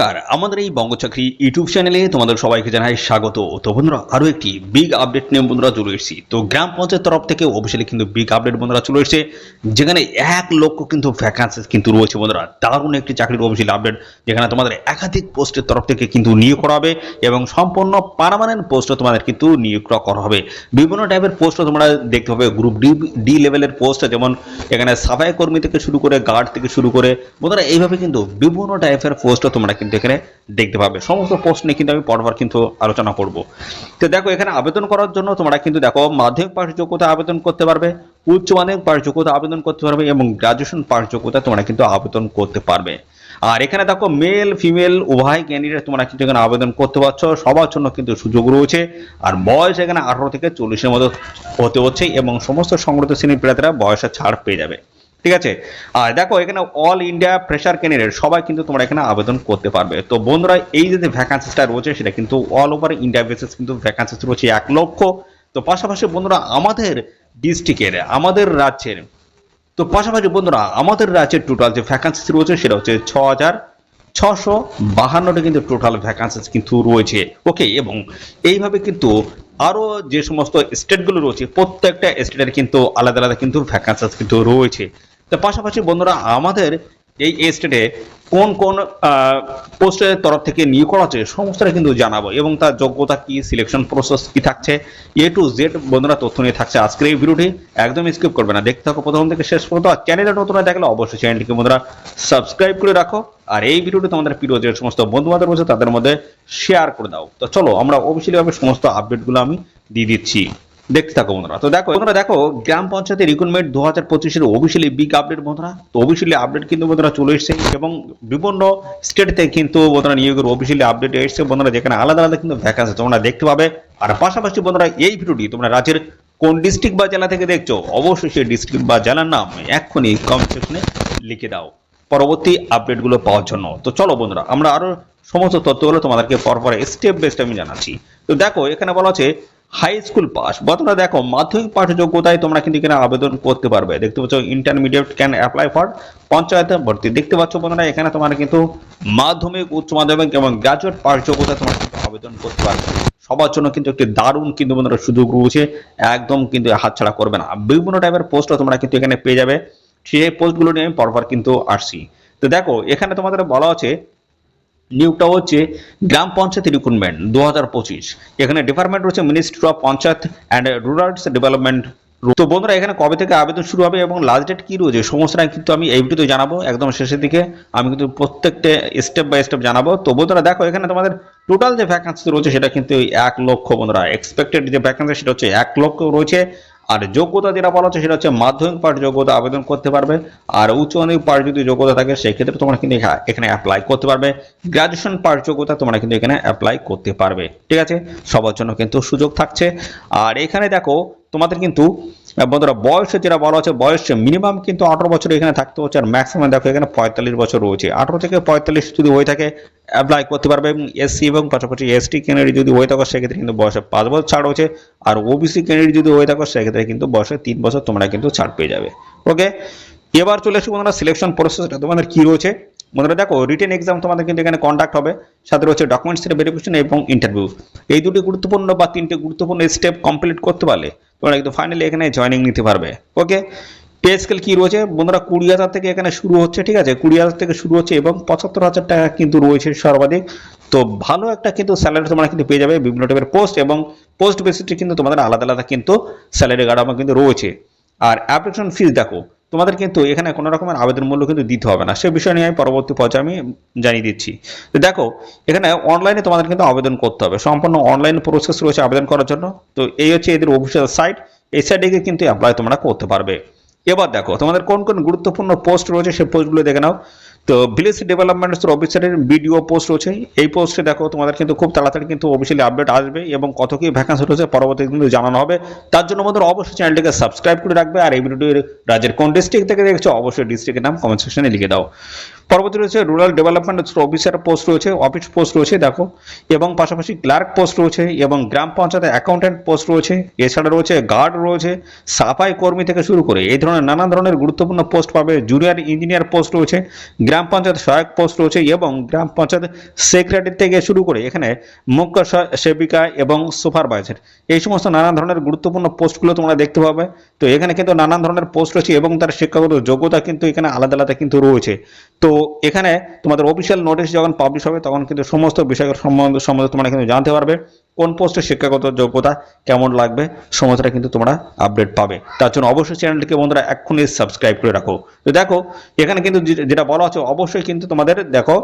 নমস্কার, আমাদের এই বঙ্গচাকরি ইউটিউব চ্যানেলে তোমাদের সবাইকে জানাই স্বাগত। তো বন্ধুরা আরও একটি বিগ আপডেট নিয়ে বন্ধুরা চলে এসেছি। তো গ্রাম পঞ্চায়েত তরফ থেকে অফিসিয়ালি কিন্তু বিগ আপডেট বন্ধুরা চলে এসেছে, যেখানে এক লক্ষ কিন্তু ভ্যাকান্সি কিন্তু রয়েছে বন্ধুরা। দারুণ একটি চাকরির অফিসিয়াল আপডেট যেখানে তোমাদের একাধিক পোস্টের তরফ থেকে কিন্তু নিয়োগ করা হবে এবং সম্পূর্ণ পার্মানেন্ট পোস্টও তোমাদের কিন্তু নিয়োগ করা হবে। বিভিন্ন টাইপের পোস্টও তোমরা দেখতে পাবে। গ্রুপ ডি ডি লেভেলের পোস্ট যেমন এখানে সাফাই কর্মী থেকে শুরু করে গার্ড থেকে শুরু করে, বন্ধুরা এইভাবে কিন্তু বিভিন্ন টাইপের পোস্টও তোমরা কিন্তু এখানে দেখতে পাবে। সমস্ত পোস্ট নিয়ে কিন্তু আমি পরপর কিন্তু আলোচনা করব। তো দেখো, এখানে আবেদন করার জন্য তোমরা কিন্তু দেখো, মাধ্যমিক পাশ যোগ্যতা আবেদন করতে পারবে, উচ্চ মাধ্যমিক পাশ যোগ্যতা আবেদন করতে পারবে এবং গ্রাজুয়েশন পাশ যোগ্যতা তোমরা কিন্তু আবেদন করতে পারবে। আর এখানে দেখো, মেল, ফিমেল, উভয় ক্যান্ডিডেট তোমরা কিন্তু এখানে আবেদন করতে পারছ। সবার জন্য কিন্তু সুযোগ রয়েছে। আর বয়স এখানে আঠারো থেকে চল্লিশের মতো হতে হচ্ছে এবং সমস্ত সংগঠিত শ্রেণির প্রার্থীরা বয়সের ছাড় পেয়ে যাবে। ঠিক আছে? আর দেখো, এখানে অল ইন্ডিয়া প্রেশার ক্যান্ডিডেট সবাই কিন্তু তোমরা এখানে আবেদন করতে পারবে। তো বন্ধুরা, এই যে ভ্যাকান্সিটা রয়েছে, সেটা কিন্তু অল ওভার ইন্ডিয়া বেসিস কিন্তু ভ্যাকান্সিস রয়েছে এক লক্ষ। তো পাশাপাশি বন্ধুরা, আমাদের ডিস্ট্রিক্টের আমাদের রাজ্যের, তো পাশাপাশি বন্ধুরা, আমাদের রাজ্যের টোটাল যে ভ্যাকান্সিস রয়েছে, সেটা হচ্ছে ছ হাজার ছশো বাহান্নটা কিন্তু টোটাল ভ্যাকান্সিস কিন্তু রয়েছে। ওকে এবং এইভাবে কিন্তু আরও যে সমস্ত স্টেটগুলো রয়েছে, প্রত্যেকটা স্টেটের কিন্তু আলাদা আলাদা কিন্তু ভ্যাকান্সিস কিন্তু রয়েছে। তো পাশাপাশি বন্ধুরা, আমাদের এই স্টেটে কোন কোন পোস্টের তরফ থেকে নিয়োগ করা হচ্ছে সমস্তটা কিন্তু জানাব এবং তার যোগ্যতা কি সিলেকশন প্রসেস কি থাকছে এ টু জেড বন্ধুরা তথ্য নিয়ে থাকছে আজকের এই ভিডিওটি। একদম স্কিপ করবে না। দেখতে থাকো প্রথম থেকে শেষ পর্যন্ত। আর চ্যানেলে নতুন হয়ে থাকলে অবশ্যই চ্যানেলটিকে বন্ধুরা সাবস্ক্রাইব করে রাখো। আর এই ভিডিওটি তোমাদের প্রিয় যে সমস্ত বন্ধু বান্ধব রয়েছে তাদের মধ্যে শেয়ার করে দাও। তো চলো আমরা অফিসিয়ালি ভাবে সমস্ত আপডেটগুলো আমি দিয়ে দিচ্ছি। দেখতে থাকো বন্ধুরা। তো দেখো, বন্ধুরা দেখো, গ্রাম পঞ্চায়েতের রিক্রুটমেন্ট দু হাজার পঁচিশের অফিসিয়ালি বিগ আপডেট বন্ধুরা। তো অফিসিয়ালি আপডেট কিন্তু বন্ধুরা চলে এসেছে এবং বিভিন্ন স্টেট থেকে কিন্তু বন্ধুরা নিয়োগের অফিসিয়ালি আপডেট এসেছে বন্ধুরা, যেখানে আলাদা আলাদা কিন্তু ভ্যাকান্সি তোমরা দেখতে পাবে। আর পাশাপাশি বন্ধুরা এই ভিডিওটি তোমরা রাজ্যের কোন ডিস্ট্রিক্ট বা জেলা থেকে দেখছ, অবশ্যই সেই ডিস্ট্রিক্ট বা জেলার নাম এক্ষুনি কমেন্ট সেকশনে লিখে দাও, পরবর্তী আপডেটগুলো পাওয়ার জন্য। তো চলো বন্ধুরা, আমরা আরও সমস্ত তথ্যগুলো তোমাদেরকে পরপর স্টেপ বাই স্টেপ আমি জানাচ্ছি। তো দেখো, এখানে বলা আছে হাই স্কুল পাস বন্ধুরা দেখো, মাধ্যমিক পাঠ যোগ্যতায় তোমরা কিন্তু এখানে আবেদন করতে পারবে। দেখতে পাচ্ছ intermediate can apply for panchayat ভর্তি। দেখতে পাচ্ছ বন্ধুরা, এখানে তোমরা কিন্তু মাধ্যমিক, উচ্চ মাধ্যমিক এবং গ্রাজুয়েট পাস যোগ্যতায় তোমরা কিন্তু আবেদন করতে পারবে। সবার জন্য কিন্তু একটি দারুণ কিন্তু বন্ধুরা সুযোগ রয়েছে, একদম কিন্তু হাতছাড়া করবে না। বিভিন্ন টাইপের পোস্ট তোমরা কিন্তু এখানে পেয়ে যাবে। সেই পোস্টগুলো নিয়ে আমি পরপর কিন্তু আসছি। তো দেখো, এখানে তোমাদের বলা আছে নিয়োগটা হচ্ছে গ্রাম পঞ্চায়েত রিক্রুটমেন্ট দু হাজার পঁচিশ। এখানে ডিপার্টমেন্ট রয়েছে ministry of panchayat and rural development তো বন্ধুরা, এখানে কবে থেকে আবেদন শুরু হবে এবং লাস্ট ডেট কি রয়েছে, সমস্তটা কিন্তু আমি এই ভিডিওতে জানাব একদম শেষের দিকে। আমি কিন্তু প্রত্যেকটা স্টেপ বাই স্টেপ জানাব। তো বন্ধুরা, দেখো, এখানে তোমাদের টোটাল যে ভ্যাকান্সি রয়েছে সেটা কিন্তু এক লক্ষ বন্ধুরা এক্সপেক্টেড যে ভ্যাকান্সি সেটা হচ্ছে এক লক্ষ রয়েছে। আর যোগ্যতা যেটা বলা হচ্ছে সেটা হচ্ছে মাধ্যমিক পাঠ যোগ্যতা আবেদন করতে পারবে। আর উচ্চ মাধ্যমিক পাঠ যদি যোগ্যতা থাকে, সেক্ষেত্রে তোমরা কিন্তু এখা- এখানে অ্যাপ্লাই করতে পারবে। গ্রাজুয়েশন পাঠ যোগ্যতা তোমরা কিন্তু এখানে অ্যাপ্লাই করতে পারবে। ঠিক আছে? সবার জন্য কিন্তু সুযোগ থাকছে। আর এখানে দেখো, তোমাদের কিন্তু বন্ধুরা, বয়সে যেটা বলা হচ্ছে, বয়স মিনিমাম কিন্তু আঠারো বছর এখানে থাকতে হচ্ছে, আর ম্যাক্সিমাম দেখো এখানে পঁয়তাল্লিশ বছর রয়েছে। আঠারো থেকে পঁয়তাল্লিশ যদি হয়ে থাকে অ্যাপ্লাই করতে পারবে এবং এসসি এবং পাশাপাশি এসটি ক্যান্ডিডেট যদি হয়ে থাকো, সেক্ষেত্রে কিন্তু বয়সে পাঁচ বছর ছাড় হচ্ছে আর ওবিসি ক্যান্ডিডেট যদি হয়ে থাকো, সেক্ষেত্রে কিন্তু বয়সে তিন বছর তোমরা কিন্তু ছাড় পেয়ে যাবে। ওকে এবার চলে আসি বন্ধুরা সিলেকশন প্রসেসটা তোমাদের কি রয়েছে? বন্ধুরা দেখো রিটেন এক্সাম তোমাদের কিন্তু এখানে কন্ডাক্ট হবে। সাথে রয়েছে ডকুমেন্টস ভেরিফিকেশন এবং ইন্টারভিউ এই দুটি গুরুত্বপূর্ণ বা তিনটে গুরুত্বপূর্ণ স্টেপ কমপ্লিট করতে পারলে তোমরা কিন্তু ফাইনালি এখানে জয়েনিং নিতে পারবে। ওকে পে স্কেল কি রয়েছে? বন্ধুরা কুড়ি হাজার থেকে এখানে শুরু হচ্ছে, ঠিক আছে? কুড়ি হাজার থেকে শুরু হচ্ছে এবং পঁচাত্তর হাজার টাকা কিন্তু রয়েছে সর্বাধিক। তো ভালো একটা কিন্তু স্যালারি তোমরা কিন্তু পেয়ে যাবে বিভিন্ন টাইপের পোস্ট এবং পোস্ট বেসিসে কিন্তু তোমাদের আলাদা আলাদা কিন্তু স্যালারি গাড়ামা কিন্তু রয়েছে। আর অ্যাপ্লিকেশন ফিস দেখো তোমাদের কিন্তু এখানে কোনো রকমের আবেদন মূল্য কিন্তু দিতে হবে না। সে বিষয় নিয়ে আমি পরবর্তী পর্যায়ে আমি জানিয়ে দিচ্ছি। তো দেখো, এখানে অনলাইনে তোমাদের কিন্তু আবেদন করতে হবে। সম্পূর্ণ অনলাইন প্রসেস রয়েছে আবেদন করার জন্য। তো এই হচ্ছে এদের অফিসিয়াল সাইট এই সাইটে গিয়ে কিন্তু অ্যাপ্লাই তোমরা করতে পারবে। এবার দেখো, তোমাদের কোন কোন গুরুত্বপূর্ণ পোস্ট রয়েছে সেই পোস্টগুলো দেখে নাও। তো ভিলেজ ডেভেলপমেন্ট অফিসারের বিডিও পোস্ট রয়েছে। এই পোস্টে দেখো, তোমাদের কিন্তু খুব তাড়াতাড়ি কিন্তু অফিসিয়ালি আপডেট আসবে এবং কত কি ভ্যাকান্সি রয়েছে পরবর্তী কিন্তু জানানো হবে। তার জন্য আমাদের অবশ্যই চ্যানেলটিকে সাবস্ক্রাইব করে রাখবে আর এই ভিডিওটির রাজ্যের কোন ডিস্ট্রিক্ট থেকে দেখছ, অবশ্যই ডিস্ট্রিক্টের নাম কমেন্ট সেকশনে লিখে দাও। পরবর্তী রয়েছে রুরাল ডেভেলপমেন্ট অফিসার পোস্ট রয়েছে অফিস পোস্ট রয়েছে, দেখো। এবং পাশাপাশি ক্লার্ক পোস্ট রয়েছে এবং গ্রাম পঞ্চায়েত অ্যাকাউন্ট্যান্ট পোস্ট রয়েছে। এছাড়া রয়েছে গার্ড রয়েছে, সাফাই কর্মী থেকে শুরু করে, এই ধরনের নানান ধরনের গুরুত্বপূর্ণ পোস্ট পাবে। জুনিয়র ইঞ্জিনিয়ার পোস্ট রয়েছে। গ্রাম গ্রাম পঞ্চায়েত সহায়ক পোস্ট রয়েছে এবং গ্রাম পঞ্চায়েত সেক্রেটারি থেকে শুরু করে এখানে মুখ্য সেবিকা এবং সুপারভাইজার এই সমস্ত নানা ধরনের গুরুত্বপূর্ণ পোস্টগুলো তোমরা দেখতে পাবে। তো এখানে কিন্তু নানান ধরনের পোস্ট রয়েছে এবং তার শিক্ষাগত যোগ্যতা কিন্তু এখানে আলাদা আলাদা কিন্তু রয়েছে। তো এখানে তোমাদের অফিসিয়াল নোটিশ যখন পাবলিশ হবে, তখন কিন্তু সমস্ত বিষয়ের সম্বন্ধে সম্বন্ধে তোমরা কিন্তু জানতে পারবে, কোন পোস্টের শিক্ষাগত যোগ্যতা কেমন লাগবে, সমস্তটা কিন্তু তোমরা আপডেট পাবে। তার জন্য অবশ্যই চ্যানেলটিকে বন্ধুরা এক্ষুনি সাবস্ক্রাইব করে রাখো। তো দেখো, এখানে কিন্তু যেটা বলা আছে, অবশ্যই কিন্তু তোমাদের দেখো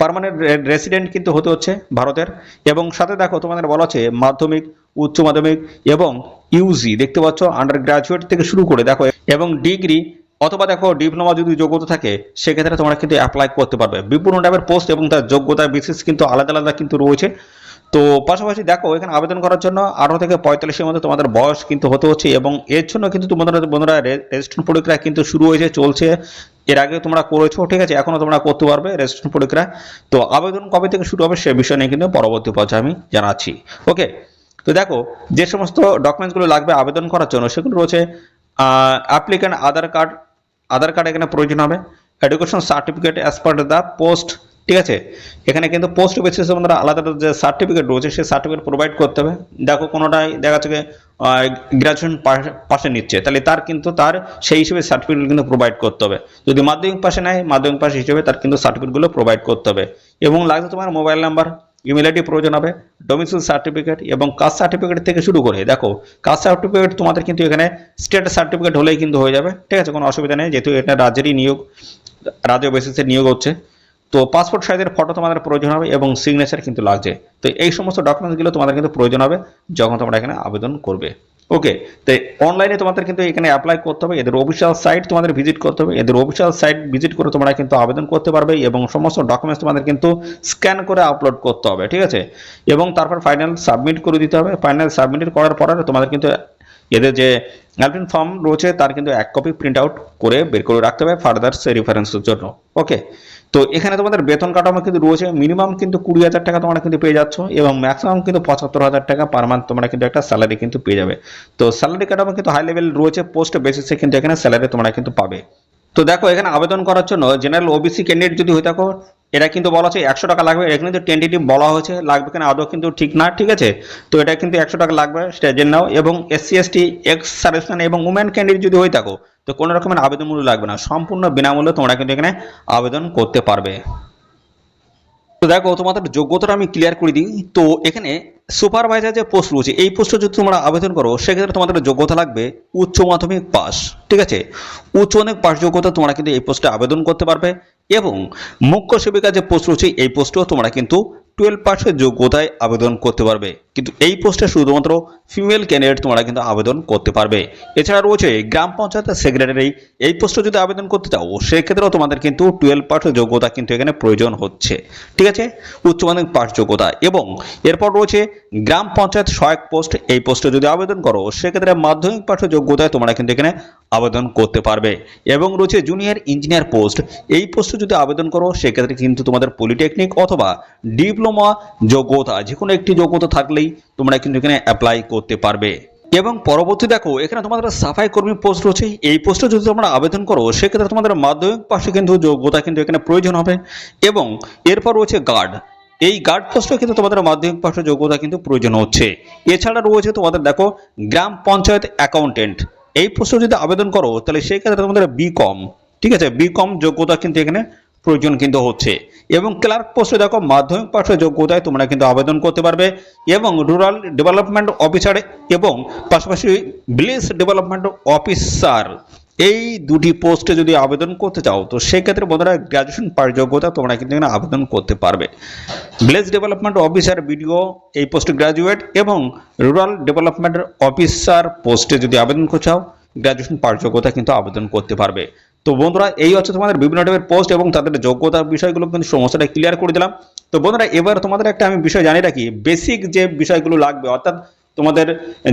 পার্মানেন্ট রেসিডেন্ট কিন্তু হতে হচ্ছে ভারতের। এবং সাথে দেখো, তোমাদের বলা আছে মাধ্যমিক উচ্চ মাধ্যমিক এবং ইউজি দেখতে পাচ্ছ আন্ডার গ্রাজুয়েট থেকে শুরু করে, দেখো, এবং ডিগ্রি অথবা দেখো ডিপ্লোমা যদি যোগ্যতা থাকে, সেক্ষেত্রে তোমরা কিন্তু অ্যাপ্লাই করতে পারবে। বিভিন্ন টাইপের পোস্ট এবং তার যোগ্যতা বিশেষ কিন্তু আলাদা আলাদা কিন্তু রয়েছে। তো পাশাপাশি দেখো, এখানে আবেদন করার জন্য আঠারো থেকে পঁয়তাল্লিশের মধ্যে তোমাদের বয়স কিন্তু হতে হচ্ছে এবং এর জন্য কিন্তু তোমাদের, বন্ধুরা রেজিস্ট্রেশন প্রক্রিয়া কিন্তু শুরু হয়েছে, চলছে। এর আগে তোমরা করেছ, ঠিক আছে? এখনও তোমরা করতে পারবে রেজিস্ট্রেশন প্রক্রিয়া তো আবেদন কবে থেকে শুরু হবে, সে বিষয় নিয়ে কিন্তু পরবর্তী পর্যায়ে আমি জানাচ্ছি। ওকে তো দেখো, যে সমস্ত ডকুমেন্টসগুলো লাগবে আবেদন করার জন্য, সেগুলো রয়েছে applicant Aadhaar card Aadhaar card এখানে প্রয়োজন হবে education certificate as per the post ঠিক আছে? এখানে কিন্তু পোস্ট বেসিসে বন্ধুরা আলাদা যে সার্টিফিকেট রয়েছে, সেই সার্টিফিকেট প্রোভাইড করতে হবে। দেখো, কোনোটাই দেখা যাচ্ছে গ্রাজুয়েশন পাশে নিচ্ছে, তাহলে তার কিন্তু তার সেই হিসেবে সার্টিফিকেট কিন্তু প্রোভাইড করতে হবে। যদি মাধ্যমিক পাশে নেয়, মাধ্যমিক পাশে হিসেবে তার কিন্তু সার্টিফিকেটগুলো প্রোভাইড করতে হবে। এবং লাগছে তোমার মোবাইল নাম্বার ইমেল প্রয়োজন হবে ডোমিসিল সার্টিফিকেট এবং কাস্ট সার্টিফিকেট থেকে শুরু করে, দেখো কাস্ট সার্টিফিকেট তোমাদের কিন্তু এখানে স্টেট সার্টিফিকেট হলেই কিন্তু হয়ে যাবে, ঠিক আছে, কোনো অসুবিধা নেই, যেহেতু এটা রাজ্যেরই নিয়োগ, রাজ্য বেসিসে নিয়োগ হচ্ছে। তো পাসপোর্ট সাইজের ফটো তোমাদের প্রয়োজন হবে এবং সিগনেচার কিন্তু লাগছে। তো এই সমস্ত ডকুমেন্টসগুলো তোমাদের কিন্তু প্রয়োজন হবে যখন তোমরা এখানে আবেদন করবে। ওকে তো অনলাইনে তোমাদের কিন্তু এখানে অ্যাপ্লাই করতে হবে। এদের অফিসিয়াল সাইট তোমাদের ভিজিট করতে হবে। এদের অফিসিয়াল সাইট ভিজিট করে তোমরা কিন্তু আবেদন করতে পারবে এবং সমস্ত ডকুমেন্টস তোমাদের কিন্তু স্ক্যান করে আপলোড করতে হবে, ঠিক আছে? এবং তারপর ফাইনাল সাবমিট করে দিতে হবে। ফাইনাল সাবমিট করার পরে তোমাদের কিন্তু এদের যে অ্যালপিন ফর্ম রয়েছে, তার কিন্তু এক কপি প্রিন্ট আউট করে বের করে রাখতে হবে ফার্দার সে রেফারেন্সের জন্য। ওকে তো এখানে তোমাদের বেতন কাঠামো কিন্তু রয়েছে মিনিমাম কিন্তু কুড়ি হাজার টাকা তোমরা কিন্তু পেয়ে যাচ্ছ, এবং ম্যাক্সিমাম কিন্তু পঁচাত্তর হাজার টাকা পার মান্থ তোমরা কিন্তু একটা স্যালারি কিন্তু পেয়ে যাবে। তো স্যালারি কাঠামো কিন্তু হাই লেভেল রয়েছে পোস্ট বেসিসে কিন্তু এখানে স্যালারি তোমরা কিন্তু পাবে। তো দেখো, এখানে আবেদন করার জন্য জেনারেল ওবিসি ক্যান্ডিডেট যদি হয়ে থাকো এটা কিন্তু বলা হচ্ছে একশো টাকা লাগবে, এটা কিন্তু টেন্টেটিভ বলা হয়েছে, লাগবে কিনা আদৌ কিন্তু ঠিক না, ঠিক আছে? তো এটা কিন্তু একশো টাকা লাগবে, সেটা জেনে নাও। এবং এসসি এসটি এক্স সার্ভিসম্যান এবং উমেন ক্যান্ডিডেট যদি হয়ে থাকো, তো কোনো রকমের আবেদন মূল্য লাগবে না, সম্পূর্ণ বিনামূল্যে তোমরা কিন্তু এখানে আবেদন করতে পারবে। তো দেখো, তোমাদের যোগ্যতাটা আমি ক্লিয়ার করে দিই। তো এখানে সুপারভাইজার যে পোস্ট রয়েছে, এই পোস্টে যদি তোমরা আবেদন করো, সেক্ষেত্রে তোমাদের যোগ্যতা লাগবে উচ্চ মাধ্যমিক পাস ঠিক আছে? উচ্চ মাধ্যমিক পাস যোগ্যতা তোমরা কিন্তু এই পোস্টে আবেদন করতে পারবে। এবং মুখ্য সেবিকা যে পোস্ট রয়েছে এই পোস্টেও তোমরা কিন্তু টুয়েলভ পাসের যোগ্যতায় আবেদন করতে পারবে। কিন্তু এই পোস্টে শুধুমাত্র ফিমেল ক্যান্ডিডেট তোমরা কিন্তু আবেদন করতে পারবে। এছাড়া রয়েছে গ্রাম পঞ্চায়েতের সেক্রেটারি এই পোস্টে যদি আবেদন করতে চাও, সেক্ষেত্রেও তোমাদের কিন্তু টুয়েলভ পাসের যোগ্যতা কিন্তু এখানে প্রয়োজন হচ্ছে। ঠিক আছে? উচ্চ মাধ্যমিক পাস যোগ্যতা। এবং এরপর রয়েছে গ্রাম পঞ্চায়েত সহায়ক পোস্ট এই পোস্টে যদি আবেদন করো, সেক্ষেত্রে মাধ্যমিক পাঠ্য যোগ্যতায় তোমরা কিন্তু এখানে আবেদন করতে পারবে। এবং রয়েছে জুনিয়র ইঞ্জিনিয়ার পোস্ট এই পোস্টে যদি আবেদন করো, সেক্ষেত্রে কিন্তু তোমাদের পলিটেকনিক অথবা ডিপ্লোমা যোগ্যতা যে কোনো একটি যোগ্যতা থাকলেই তোমরা কিন্তু এখানে অ্যাপ্লাই করতে পারবে। এবং পরবর্তী দেখো, এখানে তোমাদের সাফাই কর্মী পোস্ট রয়েছে এই পোস্টে যদি তোমরা আবেদন করো, সেক্ষেত্রে তোমাদের মাধ্যমিক পাশে কিন্তু যোগ্যতা কিন্তু এখানে প্রয়োজন হবে। এবং এরপর রয়েছে গার্ড এই গার্ড পোস্টে কিন্তু তোমাদের মাধ্যমিক পাশের যোগ্যতা কিন্তু প্রয়োজন হচ্ছে। এছাড়া রয়েছে তোমাদের দেখো, গ্রাম পঞ্চায়েত অ্যাকাউন্টেন্ট এই পোস্টে যদি আবেদন করো, তাহলে সেই ক্ষেত্রে তোমাদের বি কম ঠিক আছে? বি কম যোগ্যতা কিন্তু এখানে প্রয়োজন কিন্তু হচ্ছে। এবং ক্লার্ক পোস্টে দেখো মাধ্যমিক পাশের যোগ্যতায় তোমরা কিন্তু আবেদন করতে পারবে এবং রুরাল ডেভেলপমেন্ট অফিসার এবং পাশাপাশি ভিলেজ ডেভেলপমেন্ট অফিসার এই দুটি পোস্টে যদি আবেদন করতে চাও, তো সেক্ষেত্রে বন্ধুরা গ্র্যাজুয়েশন পার যোগ্যতা তোমরা কিন্তু এখানে আবেদন করতে পারবে। ভিলেজ ডেভেলপমেন্ট অফিসার বিডিও এই পোস্টে গ্র্যাজুয়েট এবং রুরাল ডেভেলপমেন্ট অফিসার পোস্টে যদি আবেদন করতে চাও, গ্র্যাজুয়েশন পার যোগ্যতা কিন্তু আবেদন করতে পারবে। তো বন্ধুরা, এই হচ্ছে তোমাদের বিভিন্ন টাইপের পোস্ট এবং তাদের যোগ্যতা বিষয়গুলো কিন্তু সমস্যাটা ক্লিয়ার করে দিলাম। তো বন্ধুরা, এবার তোমাদের একটা আমি বিষয় জানি রাখি। বেসিক যে বিষয়গুলো লাগবে, অর্থাৎ তোমাদের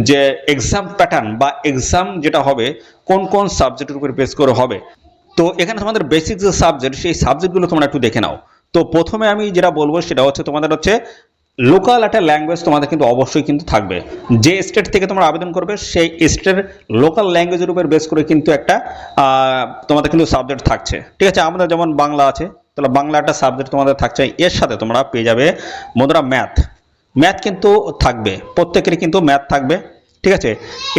যে এক্সাম প্যাটার্ন বা এক্সাম যেটা হবে, কোন কোন সাবজেক্টের উপর বেস করে হবে। তো এখানে তোমাদের বেসিক যে সাবজেক্ট সেই সাবজেক্টগুলো তোমরা একটু দেখে নাও। তো প্রথমে আমি যেটা বলব, সেটা হচ্ছে তোমাদের হচ্ছে লোকাল একটা ল্যাঙ্গুয়েজ তোমাদের কিন্তু অবশ্যই কিন্তু থাকবে। যে স্টেট থেকে তোমরা আবেদন করবে, সেই স্টেটের লোকাল ল্যাঙ্গুয়েজের উপর বেস করে কিন্তু একটা তোমাদের কিন্তু সাবজেক্ট থাকছে। ঠিক আছে, আমাদের যেমন বাংলা আছে, তাহলে বাংলা একটা সাবজেক্ট তোমাদের থাকছে। এর সাথে তোমরা পেয়ে যাবে বন্ধুরা ম্যাথ ম্যাথ কিন্তু থাকবে, প্রত্যেকেরই কিন্তু ম্যাথ থাকবে। ঠিক আছে,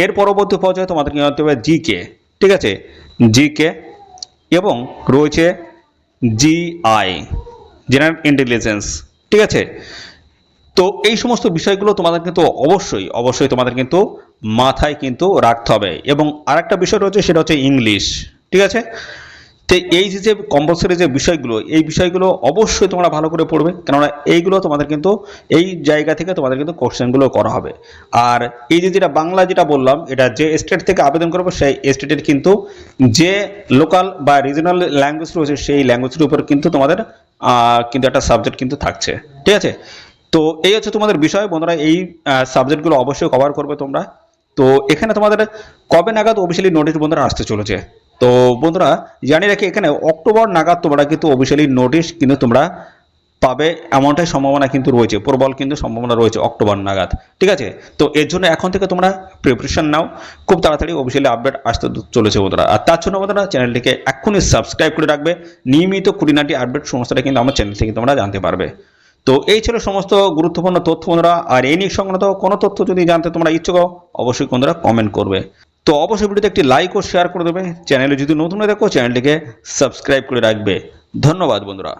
এর পরবর্তী পর্যায়ে তোমাদের কি হতে হবে? জিকে ঠিক আছে জিকে এবং রয়েছে জিআই জেনারেল ইন্টেলিজেন্স ঠিক আছে তো এই সমস্ত বিষয়গুলো তোমাদের কিন্তু অবশ্যই অবশ্যই তোমাদের কিন্তু মাথায় কিন্তু রাখতে হবে। এবং আরেকটা বিষয় রয়েছে, সেটা হচ্ছে ইংলিশ, ঠিক আছে? তো এই যে কম্পালসারি যে বিষয়গুলো, এই বিষয়গুলো অবশ্যই তোমরা ভালো করে পড়বে, কেননা এইগুলো তোমাদের কিন্তু, এই জায়গা থেকে তোমাদের কিন্তু কোশ্চেনগুলো করা হবে। আর এই যে, যেটা বাংলা যেটা বললাম, এটা যে স্টেট থেকে আবেদন করব, সেই স্টেটের কিন্তু যে লোকাল বা রিজনাল ল্যাঙ্গুয়েজ রয়েছে, সেই ল্যাঙ্গুয়েজের উপর কিন্তু তোমাদের কিন্তু একটা সাবজেক্ট কিন্তু থাকছে, ঠিক আছে? তো এই হচ্ছে তোমাদের বিষয়। বন্ধুরা, এই সাবজেক্টগুলো অবশ্যই কভার করবে তোমরা। তো এখানে তোমাদের কবে নাগাদ অফিসিয়ালি নোটিশ বন্ধুরা আসতে চলেছে? তো বন্ধুরা জানি রাখি এখানে অক্টোবর নাগাদ তোমরা কিন্তু অফিসিয়ালি নোটিশ কিন্তু তোমরা পাবে। এমনটাই সম্ভাবনা কিন্তু রয়েছে, প্রবল কিন্তু সম্ভাবনা রয়েছে অক্টোবর নাগাদ। ঠিক আছে? তো এর জন্য এখন থেকে তোমরা প্রিপারেশন নাও। খুব তাড়াতাড়ি অফিসিয়ালি আপডেট আসতে চলেছে বন্ধুরা। আর তার জন্য বন্ধুরা, চ্যানেলটিকে এক্ষুনি সাবস্ক্রাইব করে রাখবে। নিয়মিত খুঁটিনাটি আপডেট সমস্তটা কিন্তু আমার চ্যানেল থেকে তোমরা জানতে পারবে। তো এই ছিল সমস্ত গুরুত্বপূর্ণ তথ্য বন্ধুরা, আর এই নিয়ে সংক্রান্ত কোনো তথ্য যদি জানতে তোমরা ইচ্ছুক অবশ্যই বন্ধুরা কমেন্ট করবে। তো অবশ্যই ভিডিওতে একটি লাইক ও শেয়ার করে দেবে। চ্যানেলে যদি নতুন দেখো চ্যানেলটিকে সাবস্ক্রাইব করে রাখবে। ধন্যবাদ বন্ধুরা।